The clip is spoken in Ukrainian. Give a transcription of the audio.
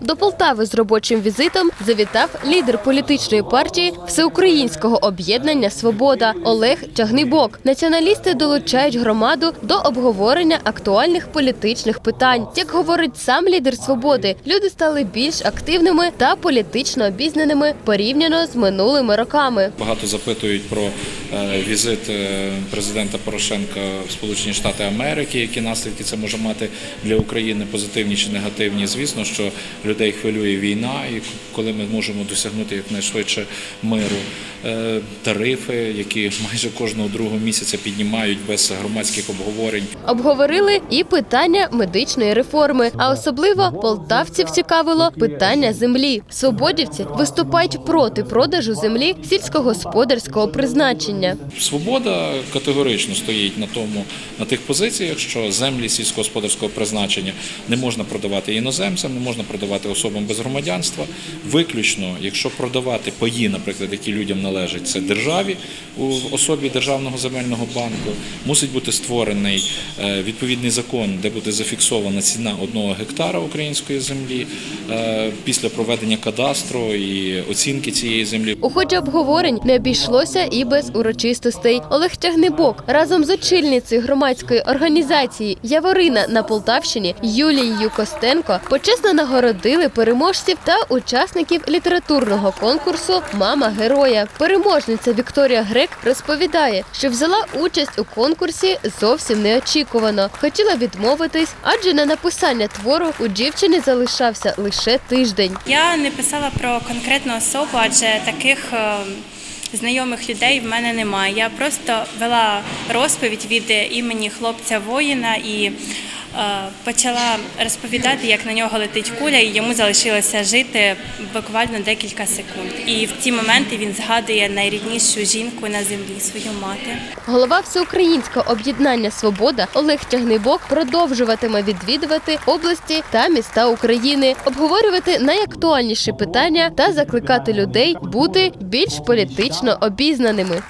До Полтави з робочим візитом завітав лідер політичної партії Всеукраїнського об'єднання Свобода Олег Тягнибок. Націоналісти долучають громаду до обговорення актуальних політичних питань. Як говорить сам лідер свободи, люди стали більш активними та політично обізнаними порівняно з минулими роками. Багато запитують про візит е, президента Порошенка в Сполучені Штати Америки, які наслідки це може мати для України, позитивні чи негативні. Звісно, що людей хвилює війна, і коли ми можемо досягнути якнайшвидше миру. Е, Тарифи, які майже кожного другого місяця піднімають без громадських обговорень. Обговорили і питання медичної реформи, а особливо полтавців цікавило питання землі. Свободівці виступають проти продажу землі сільськогосподарського призначення. Свобода категорично стоїть на тому на тих позиціях, що землі сільськогосподарського призначення не можна продавати іноземцям, не можна продавати особам без громадянства. Виключно, якщо продавати паї, наприклад, які людям належать, це державі у особі державного земельного банку, мусить бути створений е, відповідний закон, де буде зафіксована ціна одного гектара української землі е, після проведення кадастру і оцінки цієї землі. У ході обговорень не обійшлося і без урочистостей. Олег Тягнебок разом з очільницею громадської організації Яворина на Полтавщині Юлією Костенко почесно нагородили переможців та учасників літературного конкурсу Мама героя. Переможниця Вікторія Грек розповідає, що взяла участь у конкурсі зовсім неочікувано. Хотіла відмовитись, адже на написання твору у дівчини залишався лише тиждень. Я не писала про конкретну особу, адже таких е, знайомих людей в мене немає. Я просто вела розповідь від імені хлопця воїна і почала розповідати, як на нього летить куля, і йому залишилося жити буквально декілька секунд. І в ці моменти він згадує найріднішу жінку на землі, свою мати. Голова всеукраїнського об'єднання Свобода Олег Тягнибок продовжуватиме відвідувати області та міста України, обговорювати найактуальніші питання та закликати людей бути більш політично обізнаними.